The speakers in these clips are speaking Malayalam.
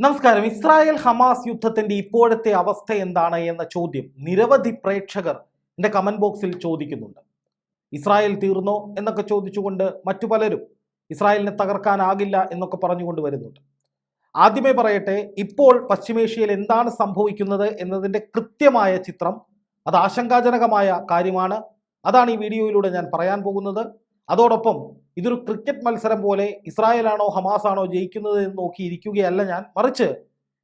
നമസ്കാരം. ഇസ്രായേൽ ഹമാസ് യുദ്ധത്തിന്റെ ഇപ്പോഴത്തെ അവസ്ഥ എന്താണ് എന്ന ചോദ്യം നിരവധി പ്രേക്ഷകർ എന്റെ കമന്റ് ബോക്സിൽ ചോദിക്കുന്നുണ്ട്. ഇസ്രായേൽ തീർന്നോ എന്നൊക്കെ ചോദിച്ചുകൊണ്ട് മറ്റു പലരും ഇസ്രായേലിനെ തകർക്കാനാകില്ല എന്നൊക്കെ പറഞ്ഞുകൊണ്ട് വരുന്നുണ്ട്. ആദ്യമേ പറയട്ടെ ഇപ്പോൾ പശ്ചിമേഷ്യയിൽ എന്താണ് സംഭവിക്കുന്നത് എന്നതിന്റെ കൃത്യമായ ചിത്രം അത് ആശങ്കാജനകമായ കാര്യമാണ്. അതാണ് ഈ വീഡിയോയിലൂടെ ഞാൻ പറയാൻ പോകുന്നത്. അതോടൊപ്പം ഇതൊരു ക്രിക്കറ്റ് മത്സരം പോലെ ഇസ്രായേലാണോ ഹമാസാണോ ജയിക്കുന്നത് എന്ന് നോക്കിയിരിക്കുകയല്ല ഞാൻ. മറിച്ച്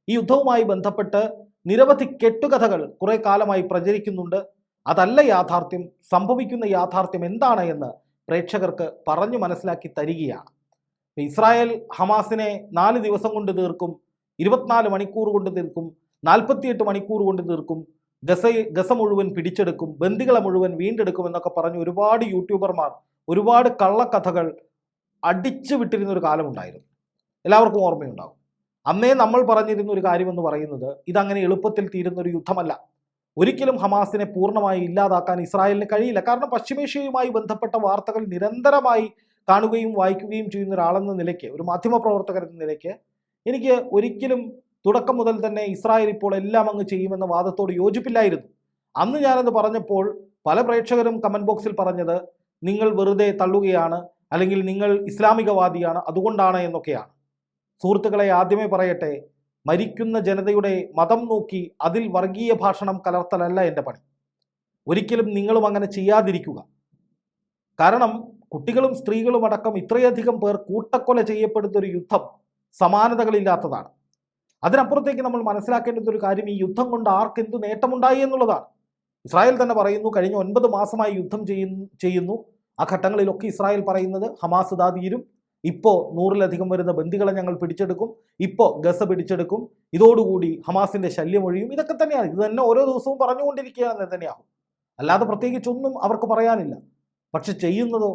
ഈ യുദ്ധവുമായി ബന്ധപ്പെട്ട് നിരവധി കെട്ടുകഥകൾ കുറേ കാലമായി പ്രചരിക്കുന്നുണ്ട്. അതല്ല യാഥാർത്ഥ്യം സംഭവിക്കുന്ന യാഥാർത്ഥ്യം എന്താണ് എന്ന് പ്രേക്ഷകർക്ക് പറഞ്ഞു മനസ്സിലാക്കി തരികയാണ്. ഇസ്രായേൽ ഹമാസിനെ നാല് ദിവസം കൊണ്ട് തീർക്കും ഇരുപത്തിനാല് മണിക്കൂർ കൊണ്ട് തീർക്കും നാൽപ്പത്തിയെട്ട് മണിക്കൂർ കൊണ്ട് തീർക്കും ഗസ ഗസ മുഴുവൻ പിടിച്ചെടുക്കും ബന്ദികളെ മുഴുവൻ വീണ്ടെടുക്കും എന്നൊക്കെ പറഞ്ഞ് ഒരുപാട് യൂട്യൂബർമാർ ഒരുപാട് കള്ളക്കഥകൾ അടിച്ചു വിട്ടിരുന്ന ഒരു കാലമുണ്ടായിരുന്നു. എല്ലാവർക്കും ഓർമ്മയുണ്ടാകും. അന്നേ നമ്മൾ പറഞ്ഞിരുന്ന ഒരു കാര്യമെന്ന് പറയുന്നത് ഇതങ്ങനെ എളുപ്പത്തിൽ തീരുന്ന ഒരു യുദ്ധമല്ല. ഒരിക്കലും ഹമാസിനെ പൂർണമായി ഇല്ലാതാക്കാൻ ഇസ്രായേലിന് കഴിയില്ല. കാരണം പശ്ചിമേഷ്യയുമായി ബന്ധപ്പെട്ട വാർത്തകൾ നിരന്തരമായി കാണുകയും വായിക്കുകയും ചെയ്യുന്ന ഒരാളെന്ന നിലയ്ക്ക് ഒരു മാധ്യമ എന്ന നിലയ്ക്ക് എനിക്ക് ഒരിക്കലും തുടക്കം മുതൽ തന്നെ ഇസ്രായേൽ ഇപ്പോൾ എല്ലാം അങ്ങ് ചെയ്യുമെന്ന വാദത്തോട് യോജിപ്പില്ലായിരുന്നു. അന്ന് ഞാനത് പറഞ്ഞപ്പോൾ പല പ്രേക്ഷകരും കമന്റ് ബോക്സിൽ പറഞ്ഞത് നിങ്ങൾ വെറുതെ തള്ളുകയാണ് അല്ലെങ്കിൽ നിങ്ങൾ ഇസ്ലാമികവാദിയാണ് അതുകൊണ്ടാണ് എന്നൊക്കെയാണ്. സുഹൃത്തുക്കളെ ആദ്യമേ പറയട്ടെ മരിക്കുന്ന ജനതയുടെ മതം നോക്കി അതിൽ വർഗീയ ഭാഷണം കലർത്തലല്ല എന്റെ പണി. ഒരിക്കലും നിങ്ങളും അങ്ങനെ ചെയ്യാതിരിക്കുക. കാരണം കുട്ടികളും സ്ത്രീകളും അടക്കം ഇത്രയധികം പേർ കൂട്ടക്കൊല ചെയ്യപ്പെടുന്ന ഒരു യുദ്ധം സമാനതകളില്ലാത്തതാണ്. അതിനപ്പുറത്തേക്ക് നമ്മൾ മനസ്സിലാക്കേണ്ടുന്ന ഒരു കാര്യം ഈ യുദ്ധം കൊണ്ട് ആർക്ക് എന്ത് നേട്ടമുണ്ടായി എന്നുള്ളതാണ്. ഇസ്രായേൽ തന്നെ പറയുന്നു കഴിഞ്ഞ ഒൻപത് മാസമായി യുദ്ധം ചെയ്യുന്നു. ആ ഘട്ടങ്ങളിലൊക്കെ ഇസ്രായേൽ പറയുന്നത് ഹമാസ് ദാതീരും ഇപ്പോൾ നൂറിലധികം വരുന്ന ബന്ദികളെ ഞങ്ങൾ പിടിച്ചെടുക്കും. ഇപ്പോൾ ഗസ പിടിച്ചെടുക്കും. ഇതോടുകൂടി ഹമാസിന്റെ ശല്യം ഒഴിയും. ഇതൊക്കെ തന്നെയാണ്. ഇത് തന്നെ ഓരോ ദിവസവും പറഞ്ഞുകൊണ്ടിരിക്കുകയാണ് തന്നെയാകും അല്ലാതെ പ്രത്യേകിച്ചൊന്നും അവർക്ക് പറയാനില്ല. പക്ഷെ ചെയ്യുന്നതോ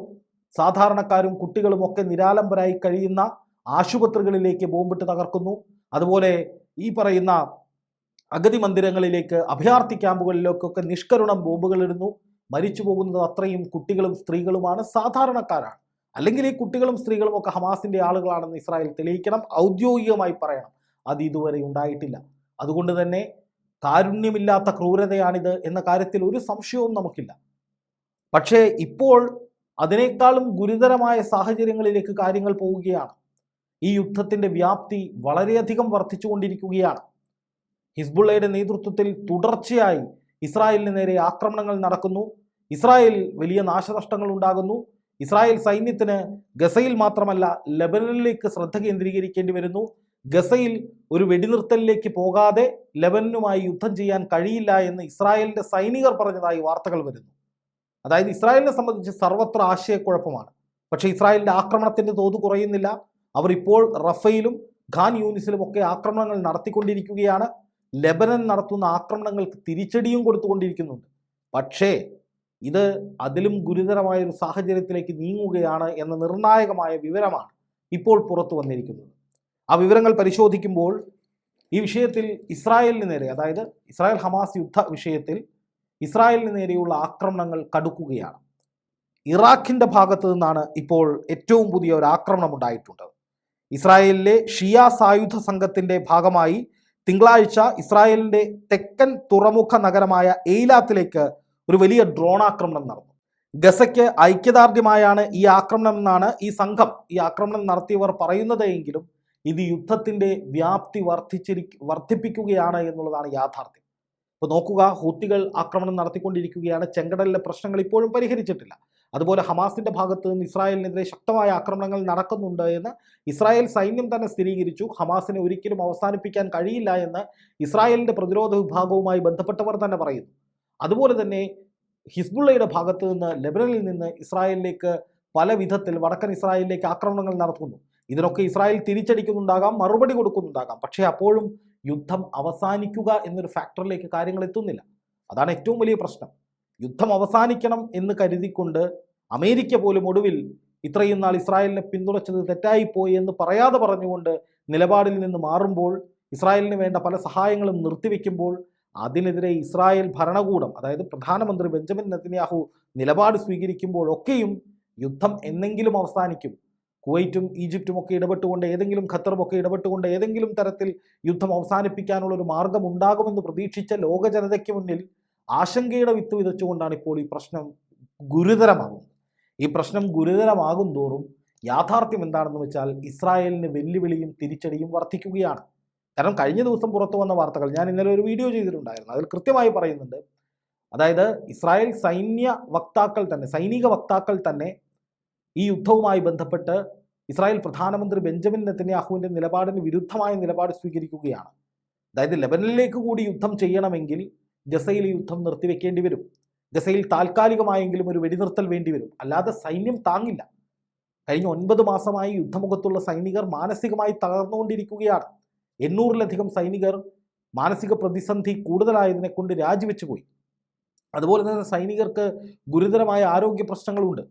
സാധാരണക്കാരും കുട്ടികളും ഒക്കെ നിരാലംബരായി കഴിയുന്ന ആശുപത്രികളിലേക്ക് ബോംബിട്ട് തകർക്കുന്നു. അതുപോലെ ഈ പറയുന്ന അഗതി മന്ദിരങ്ങളിലേക്ക് അഭയാർത്ഥി ക്യാമ്പുകളിലേക്കൊക്കെ നിഷ്കരുണം ബോംബുകൾ ഇടുന്നു. മരിച്ചു പോകുന്നത് അത്രയും കുട്ടികളും സ്ത്രീകളുമാണ് സാധാരണക്കാരാണ്. അല്ലെങ്കിൽ ഈ കുട്ടികളും സ്ത്രീകളും ഒക്കെ ഹമാസിന്റെ ആളുകളാണെന്ന് ഇസ്രായേൽ തെളിയിക്കണം ഔദ്യോഗികമായി പറയണം. അത് ഇതുവരെ ഉണ്ടായിട്ടില്ല. അതുകൊണ്ട് തന്നെ കാരുണ്യമില്ലാത്ത ക്രൂരതയാണിത് എന്ന കാര്യത്തിൽ ഒരു സംശയവും നമുക്കില്ല. പക്ഷേ ഇപ്പോൾ അതിനേക്കാളും ഗുരുതരമായ സാഹചര്യങ്ങളിലേക്ക് കാര്യങ്ങൾ പോവുകയാണ്. ഈ യുദ്ധത്തിന്റെ വ്യാപ്തി വളരെയധികം വർദ്ധിച്ചുകൊണ്ടിരിക്കുകയാണ്. ഹിസ്ബുള്ളയുടെ നേതൃത്വത്തിൽ തുടർച്ചയായി ഇസ്രായേലിന് നേരെ ആക്രമണങ്ങൾ നടക്കുന്നു. ഇസ്രായേൽ വലിയ നാശനഷ്ടങ്ങൾ ഉണ്ടാകുന്നു. ഇസ്രായേൽ സൈന്യത്തിന് ഗസയിൽ മാത്രമല്ല ലെബനനിലേക്ക് ശ്രദ്ധ കേന്ദ്രീകരിക്കേണ്ടി വരുന്നു. ഗസയിൽ ഒരു വെടിനിർത്തലിലേക്ക് പോകാതെ ലെബനനുമായി യുദ്ധം ചെയ്യാൻ കഴിയില്ല എന്ന് ഇസ്രായേലിന്റെ സൈനികർ പറഞ്ഞതായി വാർത്തകൾ വരുന്നു. അതായത് ഇസ്രായേലിനെ സംബന്ധിച്ച് സർവത്ര ആശയക്കുഴപ്പമാണ്. പക്ഷേ ഇസ്രായേലിന്റെ ആക്രമണത്തിന്റെ തോത് കുറയുന്നില്ല. അവർ ഇപ്പോൾ റഫയിലും ഖാൻ യൂണിസിലും ഒക്കെ ആക്രമണങ്ങൾ നടത്തിക്കൊണ്ടിരിക്കുകയാണ്. ലെബനൻ നടത്തുന്ന ആക്രമണങ്ങൾക്ക് തിരിച്ചടിയും കൊടുത്തുകൊണ്ടിരിക്കുന്നുണ്ട്. പക്ഷേ ഇത് അതിലും ഗുരുതരമായ ഒരു സാഹചര്യത്തിലേക്ക് നീങ്ങുകയാണ് എന്ന നിർണായകമായ വിവരമാണ് ഇപ്പോൾ പുറത്തു വന്നിരിക്കുന്നത്. ആ വിവരങ്ങൾ പരിശോധിക്കുമ്പോൾ ഈ വിഷയത്തിൽ ഇസ്രായേലിന് നേരെ അതായത് ഇസ്രായേൽ ഹമാസ് യുദ്ധ വിഷയത്തിൽ ഇസ്രായേലിന് നേരെയുള്ള ആക്രമണങ്ങൾ കടുക്കുകയാണ്. ഇറാഖിന്റെ ഭാഗത്തു നിന്നാണ് ഇപ്പോൾ ഏറ്റവും പുതിയ ഒരു ആക്രമണം ഉണ്ടായിട്ടുണ്ട്. ഇസ്രായേലിലെ ഷിയ സായുധ സംഘത്തിന്റെ ഭാഗമായി തിങ്കളാഴ്ച ഇസ്രായേലിന്റെ തെക്കൻ തുറമുഖ നഗരമായ എയിലാത്തിലേക്ക് ഒരു വലിയ ഡ്രോൺ ആക്രമണം നടന്നു. ഗസയ്ക്ക് ഐക്യദാർഢ്യമായാണ് ഈ ആക്രമണം എന്നാണ് ഈ സംഘം ഈ ആക്രമണം നടത്തിയവർ പറയുന്നത് എങ്കിലും ഇത് യുദ്ധത്തിന്റെ വ്യാപ്തി വർദ്ധിച്ചിരി വർദ്ധിപ്പിക്കുകയാണ് എന്നുള്ളതാണ് യാഥാർത്ഥ്യം. ഇപ്പോൾ നോക്കുക ഹൂത്തികൾ ആക്രമണം നടത്തിക്കൊണ്ടിരിക്കുകയാണ്. ചെങ്കടലിലെ പ്രശ്നങ്ങൾ ഇപ്പോഴും പരിഹരിച്ചിട്ടില്ല. അതുപോലെ ഹമാസിന്റെ ഭാഗത്ത് നിന്ന് ഇസ്രായേലിനെതിരെ ശക്തമായ ആക്രമണങ്ങൾ നടക്കുന്നുണ്ട് എന്ന് ഇസ്രായേൽ സൈന്യം തന്നെ സ്ഥിരീകരിച്ചു. ഹമാസിനെ ഒരിക്കലും അവസാനിപ്പിക്കാൻ കഴിയില്ല എന്ന് ഇസ്രായേലിന്റെ പ്രതിരോധ വിഭാഗവുമായി ബന്ധപ്പെട്ടവർ തന്നെ പറയുന്നു. അതുപോലെ തന്നെ ഹിസ്ബുള്ളയുടെ ഭാഗത്ത് നിന്ന് ലെബനനിൽ നിന്ന് ഇസ്രായേലിലേക്ക് പല വിധത്തിൽ വടക്കൻ ഇസ്രായേലിലേക്ക് ആക്രമണങ്ങൾ നടത്തുന്നു. ഇതിനൊക്കെ ഇസ്രായേൽ തിരിച്ചടിക്കുന്നുണ്ടാകാം മറുപടി കൊടുക്കുന്നുണ്ടാകാം. പക്ഷേ അപ്പോഴും യുദ്ധം അവസാനിക്കുക എന്നൊരു ഫാക്ടറിലേക്ക് കാര്യങ്ങൾ എത്തുന്നില്ല. അതാണ് ഏറ്റവും വലിയ പ്രശ്നം. യുദ്ധം അവസാനിക്കണം എന്ന് കരുതിക്കൊണ്ട് അമേരിക്ക പോലും ഒടുവിൽ ഇത്രയും നാൾ ഇസ്രായേലിനെ പിന്തുണച്ചത് തെറ്റായിപ്പോയി എന്ന് പറയാതെ പറഞ്ഞുകൊണ്ട് നിലപാടിൽ നിന്ന് മാറുമ്പോൾ ഇസ്രായേലിന് വേണ്ട പല സഹായങ്ങളും നിർത്തിവെക്കുമ്പോൾ അതിനെതിരെ ഇസ്രായേൽ ഭരണകൂടം അതായത് പ്രധാനമന്ത്രി ബെഞ്ചമിൻ നെത്തന്യാഹു നിലപാട് സ്വീകരിക്കുമ്പോഴൊക്കെയും യുദ്ധം എന്നെങ്കിലും അവസാനിക്കും. കുവൈറ്റും ഈജിപ്തും ഒക്കെ ഇടപെട്ടുകൊണ്ട് ഏതെങ്കിലും ഖത്തറും ഒക്കെ ഇടപെട്ടുകൊണ്ട് ഏതെങ്കിലും തരത്തിൽ യുദ്ധം അവസാനിപ്പിക്കാനുള്ള ഒരു മാർഗം ഉണ്ടാകുമെന്ന് പ്രതീക്ഷിച്ച ലോക ജനതയ്ക്ക് മുന്നിൽ ആശങ്കയുടെ വിത്ത് വിതച്ചുകൊണ്ടാണ് ഇപ്പോൾ ഈ പ്രശ്നം ഗുരുതരമാകുന്നത്. ഈ പ്രശ്നം ഗുരുതരമാകും തോറും യാഥാർത്ഥ്യം എന്താണെന്ന് വെച്ചാൽ ഇസ്രായേലിന് വെല്ലുവിളിയും തിരിച്ചടിയും വർദ്ധിക്കുകയാണ് കാരണം കഴിഞ്ഞ ദിവസം പുറത്തു വന്ന വാർത്തകൾ ഞാൻ ഇന്നലെ ഒരു വീഡിയോ ചെയ്തിട്ടുണ്ടായിരുന്നു. അതിൽ കൃത്യമായി പറയുന്നുണ്ട്. അതായത് ഇസ്രായേൽ സൈന്യ വക്താക്കൾ തന്നെ സൈനിക വക്താക്കൾ തന്നെ ഈ യുദ്ധവുമായി ബന്ധപ്പെട്ട് ഇസ്രായേൽ പ്രധാനമന്ത്രി ബെഞ്ചമിൻ നെത്തന്യാഹുവിന്റെ നിലപാടിന് വിരുദ്ധമായ നിലപാട് സ്വീകരിക്കുകയാണ്. അതായത് ലെബനനിലേക്ക് കൂടി യുദ്ധം ചെയ്യണമെങ്കിൽ ഗസയിൽ യുദ്ധം നിർത്തിവെക്കേണ്ടി വരും. ഗസയിൽ താൽക്കാലികമായെങ്കിലും ഒരു വെടിനിർത്തൽ വേണ്ടി വരും. അല്ലാതെ സൈന്യം താങ്ങില്ല. കഴിഞ്ഞ ഒൻപത് മാസമായി യുദ്ധമുഖത്തുള്ള സൈനികർ മാനസികമായി തകർന്നുകൊണ്ടിരിക്കുകയാണ്. എണ്ണൂറിലധികം സൈനികർ മാനസിക പ്രതിസന്ധി കൂടുതലായതിനെ കൊണ്ട് രാജിവെച്ചു പോയി അതുപോലെ തന്നെ സൈനികർക്ക് ഗുരുതരമായ ആരോഗ്യ പ്രശ്നങ്ങളുണ്ട്.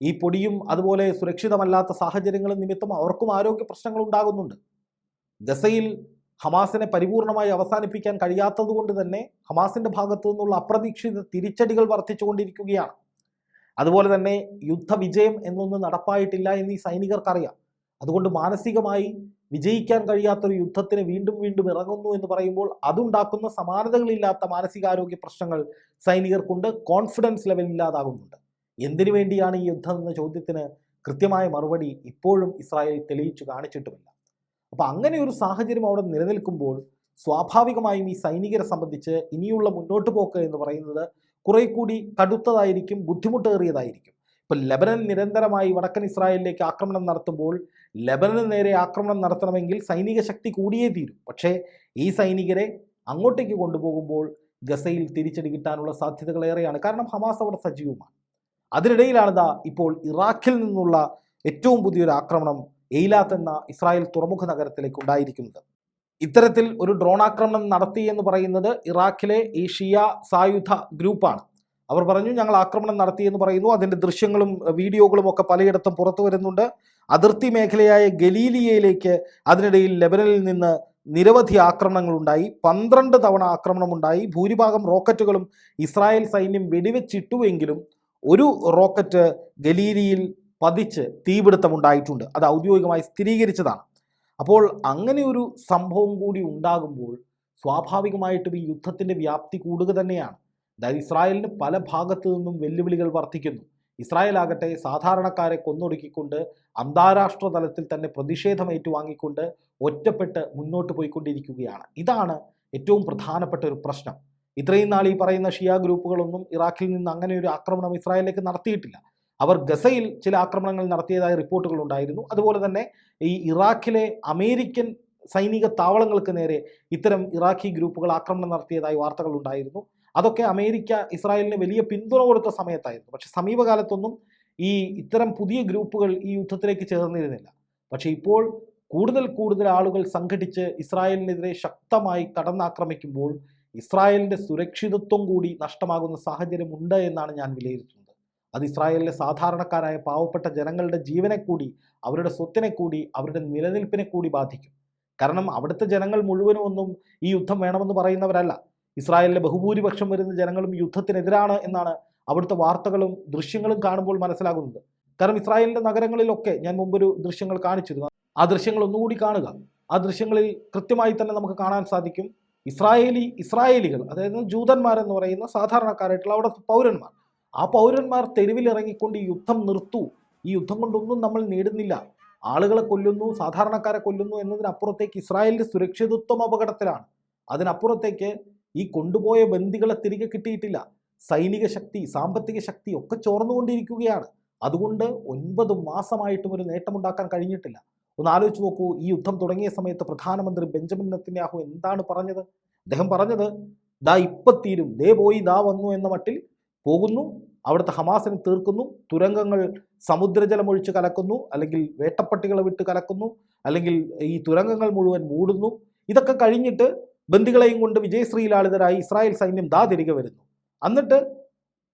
ഈ പൊടിയും അതുപോലെ സുരക്ഷിതമല്ലാത്ത സാഹചര്യങ്ങളും നിമിത്തം അവർക്കും ആരോഗ്യ പ്രശ്നങ്ങൾ ഉണ്ടാകുന്നുണ്ട് ഗസയിൽ ഹമാസിനെ പരിപൂർണമായി അവസാനിപ്പിക്കാൻ കഴിയാത്തതുകൊണ്ട് തന്നെ ഹമാസിന്റെ ഭാഗത്തു നിന്നുള്ള അപ്രതീക്ഷിത തിരിച്ചടികൾ വർദ്ധിച്ചുകൊണ്ടിരിക്കുകയാണ്. അതുപോലെ തന്നെ യുദ്ധവിജയം എന്നൊന്നും നടപ്പായിട്ടില്ല എന്ന് ഈ സൈനികർക്കറിയാം. അതുകൊണ്ട് മാനസികമായി വിജയിക്കാൻ കഴിയാത്തൊരു യുദ്ധത്തിന് വീണ്ടും വീണ്ടും ഇറങ്ങുന്നു എന്ന് പറയുമ്പോൾ അതുണ്ടാക്കുന്ന സമാനതകളില്ലാത്ത മാനസികാരോഗ്യ പ്രശ്നങ്ങൾ സൈനികർക്കുണ്ട് കോൺഫിഡൻസ് ലെവൽ ഇല്ലാതാകുന്നുണ്ട്. എന്തിനു വേണ്ടിയാണ് ഈ യുദ്ധം എന്ന ചോദ്യത്തിന് കൃത്യമായ മറുപടി ഇപ്പോഴും ഇസ്രായേൽ തെളിയിച്ചു കാണിച്ചിട്ടുമില്ല. അപ്പോൾ അങ്ങനെ ഒരു സാഹചര്യം അവിടെ നിലനിൽക്കുമ്പോൾ സ്വാഭാവികമായും ഈ സൈനികരെ സംബന്ധിച്ച് ഇനിയുള്ള മുന്നോട്ട് പോക്ക് എന്ന് പറയുന്നത് കുറെ കൂടി കടുത്തതായിരിക്കും ബുദ്ധിമുട്ടേറിയതായിരിക്കും. ഇപ്പം ലെബനൻ നിരന്തരമായി വടക്കൻ ഇസ്രായേലിലേക്ക് ആക്രമണം നടത്തുമ്പോൾ ലെബനന് നേരെ ആക്രമണം നടത്തണമെങ്കിൽ സൈനിക ശക്തി കൂടിയേ തീരും. പക്ഷേ ഈ സൈനികരെ അങ്ങോട്ടേക്ക് കൊണ്ടുപോകുമ്പോൾ ഗസയിൽ തിരിച്ചടി കിട്ടാനുള്ള സാധ്യതകൾ ഏറെയാണ്. കാരണം ഹമാസ് അവിടെ സജീവമാണ്. അതിനിടയിലാണ് ദാ ഇപ്പോൾ ഇറാഖിൽ നിന്നുള്ള ഏറ്റവും പുതിയൊരു ആക്രമണം എയ്ലാത്ത് എന്ന ഇസ്രായേൽ തുറമുഖ നഗരത്തിലേക്ക് ഉണ്ടായിരിക്കുന്നത്. ഇത്തരത്തിൽ ഒരു ഡ്രോൺ ആക്രമണം നടത്തി എന്ന് പറയുന്നത് ഇറാഖിലെ ഏഷ്യ ഷിയ സായുധ ഗ്രൂപ്പാണ് അവർ പറഞ്ഞു ഞങ്ങൾ ആക്രമണം നടത്തി എന്ന് പറയുന്നു. അതിന്റെ ദൃശ്യങ്ങളും വീഡിയോകളും ഒക്കെ പലയിടത്തും പുറത്തു വരുന്നുണ്ട്. അതിർത്തി മേഖലയായ ഗലീലിയയിലേക്ക് അതിനിടയിൽ ലെബനനിൽ നിന്ന് നിരവധി ആക്രമണങ്ങൾ ഉണ്ടായി. പന്ത്രണ്ട് തവണ ആക്രമണമുണ്ടായി ഭൂരിഭാഗം റോക്കറ്റുകളും ഇസ്രായേൽ സൈന്യം വെടിവെച്ചിട്ടുവെങ്കിലും ഒരു റോക്കറ്റ് ഗലീലിയിൽ പതിച്ച് തീപിടുത്തമുണ്ടായിട്ടുണ്ട് അത് ഔദ്യോഗികമായി സ്ഥിരീകരിച്ചതാണ്. അപ്പോൾ അങ്ങനെ ഒരു സംഭവം കൂടി ഉണ്ടാകുമ്പോൾ സ്വാഭാവികമായിട്ടും ഈ യുദ്ധത്തിന്റെ വ്യാപ്തി കൂടുക തന്നെയാണ്. അതായത് ഇസ്രായേലിന് പല ഭാഗത്തു നിന്നും വെല്ലുവിളികൾ വർദ്ധിക്കുന്നു. ഇസ്രായേൽ ആകട്ടെ സാധാരണക്കാരെ കൊന്നൊടുക്കിക്കൊണ്ട് അന്താരാഷ്ട്ര തലത്തിൽ തന്നെ പ്രതിഷേധം ഏറ്റുവാങ്ങിക്കൊണ്ട് ഒറ്റപ്പെട്ട് മുന്നോട്ട് പോയിക്കൊണ്ടിരിക്കുകയാണ്. ഇതാണ് ഏറ്റവും പ്രധാനപ്പെട്ട ഒരു പ്രശ്നം. ഇത്രയും നാൾ ഈ പറയുന്ന ഷിയ ഗ്രൂപ്പുകളൊന്നും ഇറാഖിൽ നിന്ന് അങ്ങനെ ഒരു ആക്രമണം ഇസ്രായേലിലേക്ക് നടത്തിയിട്ടില്ല. അവർ ഗസയിൽ ചില ആക്രമണങ്ങൾ നടത്തിയതായ റിപ്പോർട്ടുകൾ ഉണ്ടായിരുന്നു. അതുപോലെ തന്നെ ഈ ഇറാഖിലെ അമേരിക്കൻ സൈനിക താവളങ്ങൾക്ക് നേരെ ഇത്തരം ഇറാഖി ഗ്രൂപ്പുകൾ ആക്രമണം നടത്തിയതായി വാർത്തകൾ ഉണ്ടായിരുന്നു. അതൊക്കെ അമേരിക്ക ഇസ്രായേലിന് വലിയ പിന്തുണ കൊടുത്ത സമയത്തായിരുന്നു. പക്ഷേ സമീപകാലത്തൊന്നും ഈ ഇത്തരം പുതിയ ഗ്രൂപ്പുകൾ ഈ യുദ്ധത്തിലേക്ക് ചേർന്നിരുന്നില്ല. പക്ഷേ ഇപ്പോൾ കൂടുതൽ കൂടുതൽ ആളുകൾ സംഘടിച്ച് ഇസ്രായേലിനെതിരെ ശക്തമായി കടന്നാക്രമിക്കുമ്പോൾ ഇസ്രായേലിന്റെ സുരക്ഷിതത്വം കൂടി നഷ്ടമാകുന്ന സാഹചര്യമുണ്ട് എന്നാണ് ഞാൻ വിലയിരുത്തുന്നത്. അത് ഇസ്രായേലിലെ സാധാരണക്കാരായ പാവപ്പെട്ട ജനങ്ങളുടെ ജീവനെ കൂടി അവരുടെ സ്വത്തിനെ കൂടി അവരുടെ നിലനിൽപ്പിനെ കൂടി ബാധിക്കും. കാരണം അവിടുത്തെ ജനങ്ങൾ മുഴുവനും ഒന്നും ഈ യുദ്ധം വേണമെന്ന് പറയുന്നവരല്ല. ഇസ്രായേലിലെ ബഹുഭൂരിപക്ഷം വരുന്ന ജനങ്ങളും യുദ്ധത്തിനെതിരാണ് എന്നാണ് അവിടുത്തെ വാർത്തകളും ദൃശ്യങ്ങളും കാണുമ്പോൾ മനസ്സിലാകുന്നത്. കാരണം ഇസ്രായേലിന്റെ നഗരങ്ങളിലൊക്കെ ഞാൻ മുമ്പൊരു ദൃശ്യങ്ങൾ കാണിച്ചിരുന്നു. ആ ദൃശ്യങ്ങൾ ഒന്നുകൂടി കാണുക. ആ ദൃശ്യങ്ങളിൽ കൃത്യമായി തന്നെ നമുക്ക് കാണാൻ സാധിക്കും. ഇസ്രായേലി ഇസ്രായേലികൾ അതായത് ജൂതന്മാരെന്ന് പറയുന്ന സാധാരണക്കാരായിട്ടുള്ള അവിടെ പൗരന്മാർ ആ പൗരന്മാർ തെരുവിലിറങ്ങിക്കൊണ്ട് ഈ യുദ്ധം നിർത്തൂ. ഈ യുദ്ധം കൊണ്ടൊന്നും നമ്മൾ നേടുന്നില്ല. ആളുകളെ കൊല്ലുന്നു സാധാരണക്കാരെ കൊല്ലുന്നു എന്നതിനപ്പുറത്തേക്ക് ഇസ്രായേലിന്റെ സുരക്ഷിതത്വം അപകടത്തിലാണ്. അതിനപ്പുറത്തേക്ക് ഈ കൊണ്ടുപോയ ബന്ദികളെ തിരികെ കിട്ടിയിട്ടില്ല. സൈനിക ശക്തി സാമ്പത്തിക ശക്തി ഒക്കെ ചോർന്നുകൊണ്ടിരിക്കുകയാണ്. അതുകൊണ്ട് ഒൻപത് മാസമായിട്ടും ഒരു നേട്ടമുണ്ടാക്കാൻ കഴിഞ്ഞിട്ടില്ല. ഒന്ന് ആലോചിച്ച് നോക്കൂ ഈ യുദ്ധം തുടങ്ങിയ സമയത്ത് പ്രധാനമന്ത്രി ബെഞ്ചമിൻ നെത്തന്യാഹു എന്താണ് പറഞ്ഞത്? അദ്ദേഹം പറഞ്ഞത് ദാ ഇപ്പത്തീരും ദേ പോയി ദാ വന്നു എന്ന മട്ടിൽ പോകുന്നു. അവിടുത്തെ ഹമാസിനെ തീർക്കുന്നു തുരങ്കങ്ങൾ സമുദ്രജലം ഒഴിച്ച് കലക്കുന്നു അല്ലെങ്കിൽ വേട്ടപ്പട്ടികളെ വിട്ട് കലക്കുന്നു അല്ലെങ്കിൽ ഈ തുരങ്കങ്ങൾ മുഴുവൻ മൂടുന്നു. ഇതൊക്കെ കഴിഞ്ഞിട്ട് ബന്ദികളെയും കൊണ്ട് വിജയശ്രീലാളിതരായി ഇസ്രായേൽ സൈന്യം ദാ തിരികെ വരുന്നു. എന്നിട്ട്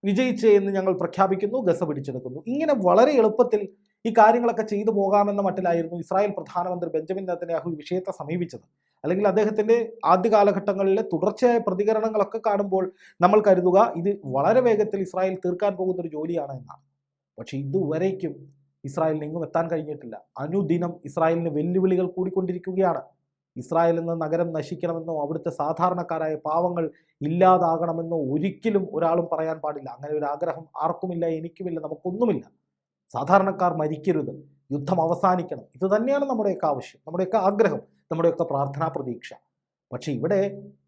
വിജയിച്ച് എന്ന് ഞങ്ങൾ പ്രഖ്യാപിക്കുന്നു ഗസ പിടിച്ചെടുക്കുന്നു. ഇങ്ങനെ വളരെ എളുപ്പത്തിൽ ഈ കാര്യങ്ങളൊക്കെ ചെയ്തു പോകാമെന്ന മട്ടിലായിരുന്നു ഇസ്രായേൽ പ്രധാനമന്ത്രി ബെഞ്ചമിൻ നെത്തന്യാഹു ഈ വിഷയത്തെ സമീപിച്ചത്. അല്ലെങ്കിൽ അദ്ദേഹത്തിന്റെ ആദ്യ കാലഘട്ടങ്ങളിലെ തുടർച്ചയായ പ്രതികരണങ്ങളൊക്കെ കാണുമ്പോൾ നമ്മൾ കരുതുക ഇത് വളരെ വേഗത്തിൽ ഇസ്രായേൽ തീർക്കാൻ പോകുന്ന ഒരു ജോലിയാണ് എന്നാണ്. പക്ഷെ ഇതുവരേക്കും ഇസ്രായേലിന് എങ്ങും എത്താൻ കഴിഞ്ഞിട്ടില്ല. അനുദിനം ഇസ്രായേലിന് വെല്ലുവിളികൾ കൂടിക്കൊണ്ടിരിക്കുകയാണ്. ഇസ്രായേൽ എന്ന നഗരം നശിക്കണമെന്നോ അവിടുത്തെ സാധാരണക്കാരായ പാവങ്ങൾ ഇല്ലാതാകണമെന്നോ ഒരിക്കലും ഒരാളും പറയാൻ പാടില്ല. അങ്ങനെ ഒരു ആഗ്രഹം ആർക്കുമില്ല എനിക്കുമില്ല നമുക്കൊന്നുമില്ല. സാധാരണക്കാർ മരിക്കരുത്. യുദ്ധം അവസാനിക്കണം. ഇത് തന്നെയാണ് നമ്മുടെയൊക്കെ ആവശ്യം നമ്മുടെയൊക്കെ ആഗ്രഹം. നമ്മുടെയൊക്കെ പ്രാർത്ഥനാ പ്രതീക്ഷ. പക്ഷേ ഇവിടെ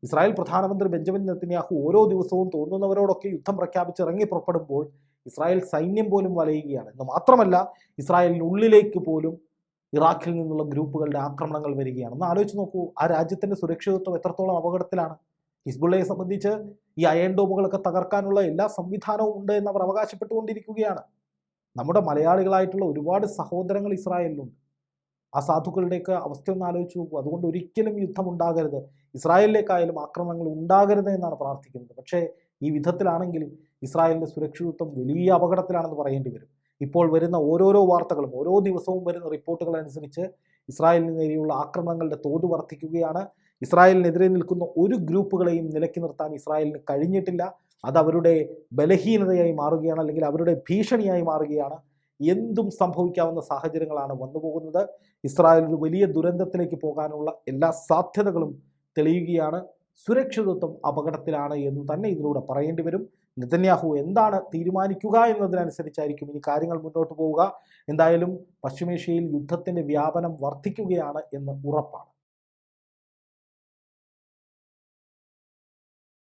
ഇസ്രായേൽ പ്രധാനമന്ത്രി ബെഞ്ചമിൻ നെത്തന്യാഹു ഓരോ ദിവസവും തോന്നുന്നവരോടൊക്കെ യുദ്ധം പ്രഖ്യാപിച്ച് ഇറങ്ങി പുറപ്പെടുമ്പോൾ ഇസ്രായേൽ സൈന്യം പോലും വലയുകയാണ്. എന്ന് മാത്രമല്ല ഇസ്രായേലിനുള്ളിലേക്ക് പോലും ഇറാഖിൽ നിന്നുള്ള ഗ്രൂപ്പുകളുടെ ആക്രമണങ്ങൾ വരികയാണ്. ഒന്ന് ആലോചിച്ച് നോക്കൂ ആ രാജ്യത്തിന്റെ സുരക്ഷിതത്വം എത്രത്തോളം അപകടത്തിലാണ്. ഹിസ്ബുള്ളയെ സംബന്ധിച്ച് ഈ അയൺ ഡോമുകളൊക്കെ തകർക്കാനുള്ള എല്ലാ സംവിധാനവും ഉണ്ട് എന്ന് അവർ അവകാശപ്പെട്ടുകൊണ്ടിരിക്കുകയാണ്. നമ്മുടെ മലയാളികളായിട്ടുള്ള ഒരുപാട് സഹോദരങ്ങൾ ഇസ്രായേലിലുണ്ട്. ആ സാധുക്കളുടെയൊക്കെ അവസ്ഥ ഒന്ന് ആലോചിച്ച് നോക്കൂ. അതുകൊണ്ട് ഒരിക്കലും യുദ്ധം ഉണ്ടാകരുത് ഇസ്രായേലിലേക്കായാലും ആക്രമണങ്ങൾ ഉണ്ടാകരുത് എന്നാണ് പ്രാർത്ഥിക്കുന്നത്. പക്ഷേ ഈ വിധത്തിലാണെങ്കിൽ ഇസ്രായേലിന്റെ സുരക്ഷിതത്വം വലിയ അപകടത്തിലാണെന്ന് പറയേണ്ടി വരും. ഇപ്പോൾ വരുന്ന ഓരോരോ വാർത്തകളും ഓരോ ദിവസവും വരുന്ന റിപ്പോർട്ടുകൾ അനുസരിച്ച് ഇസ്രായേലിന് നേരെയുള്ള ആക്രമണങ്ങളുടെ തോത് വർദ്ധിക്കുകയാണ്. ഇസ്രായേലിനെതിരെ നിൽക്കുന്ന ഒരു ഗ്രൂപ്പുകളെയും നിലയ്ക്ക് നിർത്താൻ ഇസ്രായേലിന് കഴിഞ്ഞിട്ടില്ല. അത് അവരുടെ ബലഹീനതയായി മാറുകയാണ് അല്ലെങ്കിൽ അവരുടെ ഭീഷണിയായി മാറുകയാണ്. എന്തും സംഭവിക്കാവുന്ന സാഹചര്യങ്ങളാണ് വന്നുപോകുന്നത് ഇസ്രായേൽ ഒരു വലിയ ദുരന്തത്തിലേക്ക് പോകാനുള്ള എല്ലാ സാധ്യതകളും തെളിയുകയാണ്. സുരക്ഷിതത്വം അപകടത്തിലാണ് എന്ന് തന്നെ ഇതിലൂടെ പറയേണ്ടി വരും. നെതന്യാഹു എന്താണ് തീരുമാനിക്കുക എന്നതിനനുസരിച്ചായിരിക്കും ഇനി കാര്യങ്ങൾ മുന്നോട്ട് പോവുക. എന്തായാലും പശ്ചിമേഷ്യയിൽ യുദ്ധത്തിന്റെ വ്യാപനം വർദ്ധിക്കുകയാണ് എന്ന് ഉറപ്പാണ്.